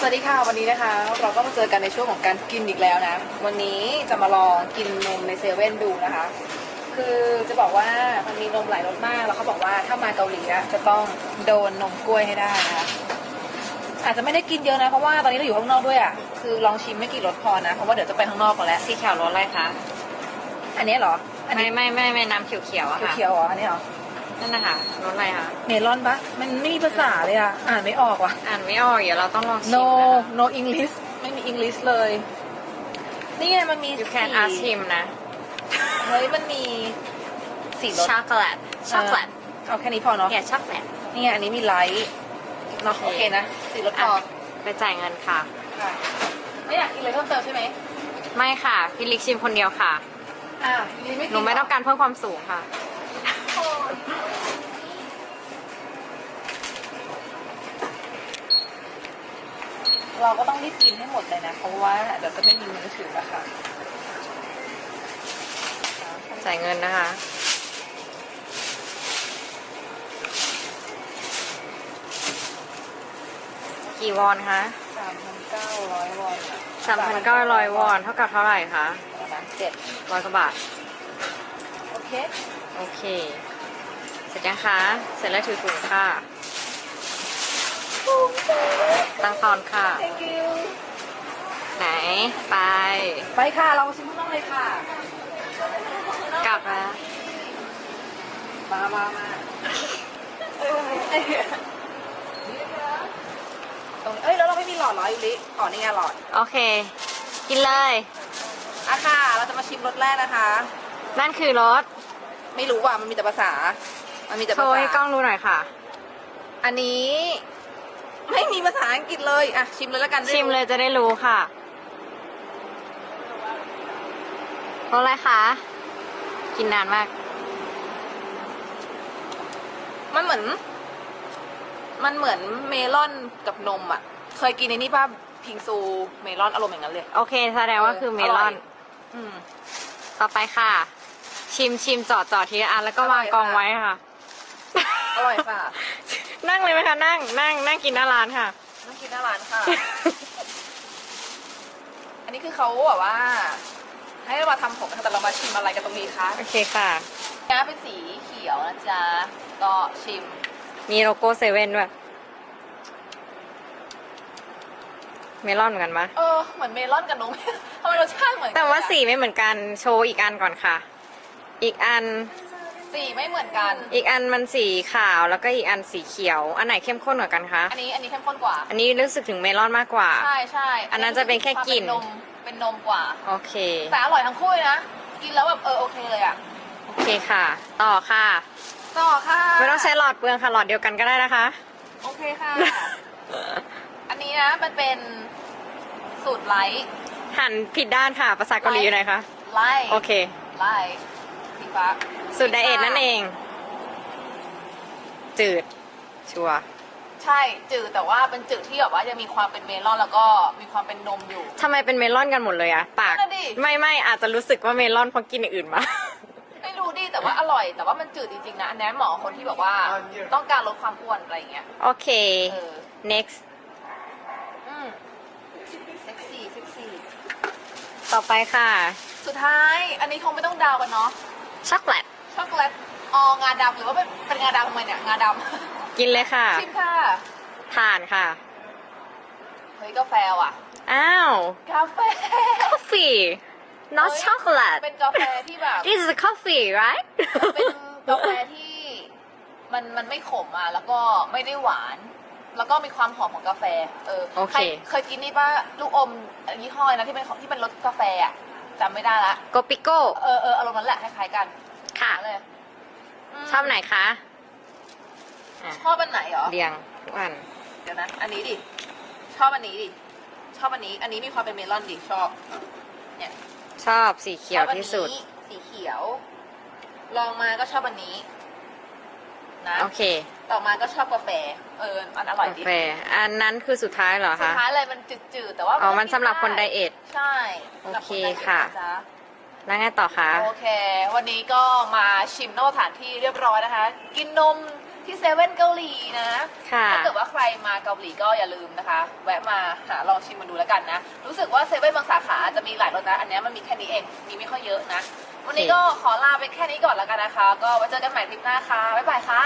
สวัสดีค่ะวันนี้นะคะ เราก็มาเจอกันในช่วงของการกินอีกแล้วนะ วันนี้จะมาลองกินนมในเซเว่นดูนะคะ คือจะบอกว่ามันมีนมหลายรสมากแล้วเขาบอกว่าถ้ามาเกาหลีอะจะต้องโดนนมกล้วยให้ได้นะคะอาจจะไม่ได้กินเยอะนะเพราะว่าตอนนี้เราอยู่ข้างนอกด้วยอะคือลองชิมไม่กี่รสพอนะเพราะว่าเดี๋ยวจะไปข้างนอกก่อนแล้วสีเขียวรสอะไรคะอันนี้เหรออันไม่นี้ไม่ไม่ไม่น้ำเขียวๆอะค่ะเขียวๆเหรออันนี้เหรอ นั่นนะคะรสอะไรคะเมลอนปะมันไม่มีภาษาเลยอะอ่านไม่ออกว่ะ อ่านไม่ออกเดี๋ยวเราต้องลองชิม no นะคะ no English ไม่มี English เลย นี่ไงมันมี you can สี ask him นะ เฮ้ยมันมีสีรสช็อกโกแลตช็อกโกแลตเอาแค่นี้พอเนาะ เนี่ยช็อกโกแลต นี่ไงอันนี้มีไลท์เนาะโอโอเค เคนะ สีรสพอไปจ่ายเงินค่ะ ค่ะไม่อยากกินเลยเพิ่มเติมใช่ไหมไม่ค่ะ พี่ลิกชิมคนเดียวค่ะอ้าวลิไม่กิหนูไม่ต้องการเพิ่มความสูงค่ะ เราก็ต้องรีบกินให้หมดเลยนะ เพราะว่าเดี๋ยวจะไม่มีมือถือแล้วค่ะจ่ายเงินนะคะ กี่วอนคะสามพันเก้าร้อยวอนอะสามพันเก้าร้อยวอน เท่ากับเท่าไหร่คะประมาณเจ็ดร้อยกว่าบาท โอเค โอเค เสร็จยังคะ เสร็จแล้วถือถุงค่ะตั้ งตอนค่ะ thank you ไหน ไป ไปค่ะ เราชิมข้างนอกเลยค่ะ กลับแล้วมามามาตรงเอ้ย แล้วเราไม่มีหลอดเหรอยูริอ๋อนี่ไงหลอด โอเค กินเลย อะค่ะ เราจะมาชิมรสแรกนะคะ นั่นคือรสไม่รู้ว่ามันมีแต่ภาษา มันมีแต่โชภาว์ษาให้กล้องดูหน่อยค่ะ อันนี้ ไม่มีภาษาอังกฤษเลย อะ ชิมเลยแล้วกันได้ชิมรู้เลยจะได้รู้ค่ะรสอะไรคะ กินนานมาก มันเหมือน มันเหมือนเมลอนกับนมอะ เคยกินในนี่ป่ะพิงซูเมลอนอารมณ์อย่างนั้นเลย โอเค แสดงว่าคือเมลอน อืม ต่อไปค่ะ ชิมชิมจอดจอดทีละอันแล้วก็วางอร่อยกองค่ะไว้ค่ะ อร่อยค่ะ นั่งเลยไหมคะ นั่ง นั่ง นั่งกินหน้าร้านค่ะต้องกินหน้าร้านค่ะ อันนี้คือเขาแบบว่า ให้เรามาทำผมนะคะแต่เรามาชิมอะไรกันตรงนี้คะโอเคค่ะน้ำเป็นสีเขียวนะจ๊ะก็ชิม มีโลโก้เซเว่นด้วย เมลอนเหมือนกันปะเออ เหมือนเมลอนกับนม ทำไมรสชาติเหมือนกันแต่ว่าอะสีไม่เหมือนกัน โชว์อีกอันก่อนค่ะ อีกอัน สีไม่เหมือนกัน อีกอันมันสีขาวแล้วก็อีกอันสีเขียว อันไหนเข้มข้นกว่ากันคะ อันนี้อันนี้เข้มข้นกว่า อันนี้รู้สึกถึงเมลอนมากกว่า ใช่ใช่อันนั้นจะเป็นแค่กลิ่นความเป็นนม เป็นนมกว่า โอเค แต่อร่อยทั้งคู่เลยนะ กินแล้วแบบเออโอเคเลยอะ โอเคค่ะ ต่อค่ะ ต่อค่ะ ไม่ต้องใช้หลอดเปลืองค่ะหลอดเดียวกันก็ได้นะคะ โอเคค่ะ อันนี้นะมันเป็นสูตรไลท์หันผิดด้านค่ะ ภาษาเกาหลีอยู่ไหนคะ ไลท์ โอเค ไลท์ สีฟ้าสูตรไดเอทนั่นเอง จืด ชัวร์ใช่จืดแต่ว่าเป็นจืดที่แบบว่ายังมีความเป็นเมลอนแล้วก็มีความเป็นนมอยู่ ทำไมเป็นเมลอนกันหมดเลยอะปาก นั่นน่ะดิ ไม่ไม่อาจจะรู้สึกว่าเมลอนเพราะกินอย่างอื่นมา ไม่รู้ดิแต่ว่าอร่อย แต่ว่ามันจืดจริงๆนะอันนี้เหมาะกับคนที่แบบว่าต้องการลดความอ้วนอะไรอย่างเงี้ยโอเค เออ next อืมเซ็กซี่เซ็กซี่ต่อไปค่ะ สุดท้ายอันนี้คงไม่ต้องเดาวกันเนาะ ช็อกโกแลตช็อกโกแลตอองาดำหรือว่าเป็นเป็นงาดำทำไมเนี่ยงาดกินเลยค่ะำชิมค่ะทานค่ะ เฮ้ยกาแฟว่ะอ้าว กาแฟ coffee not เฮ้ย chocolate เป็นกาแฟที่แบบ this is coffee right เป็นกาแฟที่มันมันไม่ขมอะแล้วก็ไม่ได้หวาน แล้วก็มีความหอมของกาแฟ เออโอเคใรเคยกินนี่ป่ะลูกอมยี่ห้อนะที่เป็นของที่เป็นรสกาแฟอะ จำไม่ได้ละ โกปิโก้ เออเอออารมณ์นั้นแหละคล้ายๆกันค่ะเลยมชอบไหนคะอะชอบอันไหนเหรอ เรียงทุกอัน เดี๋ยวนะ อันนี้ดิ ชอบอันนี้ดิ ชอบอันนี้ อันนี้มีความเป็นเมลอนดิ ชอบเนี่ยชอบสีเขียวชอบอันที่สุดนี้สีเขียว ลองมาก็ชอบอันนี้ นะ โอเคต่อมาก็ชอบกาแฟ เออมันอร่อยกาดีแฟอันนั้นคือสุดท้ายเหรอสุดคะ ท้ายเลยมันจืดๆ แต่ว่าอ๋อก็มันสำหรับคนไดเอท ใช่โอเคสำหรับนไดเอทค่ะ นจ๊ะแล้วไงต่อคะ โอเค วันนี้ก็มาชิมนอกสถานที่เรียบร้อยนะคะ กินนมที่เซเว่นเกาหลีนะ ค่ะ ถ้าเกิดว่าใครมาเกาหลีก็อย่าลืมนะคะ แวะมาหาลองชิมมาดูแล้วกันนะ รู้สึกว่าเซเว่นบางสาขาจะมีหลายรสนะ อันเนี้ยมันมีแค่นี้เอง มีไม่ค่อยเยอะนะ วันนี้ก็ขอลาไปแค่นี้ก่อนแล้วกันนะคะ ก็ไว้เจอกันใหม่คลิปหน้าค่ะ บ๊ายบายค่ะ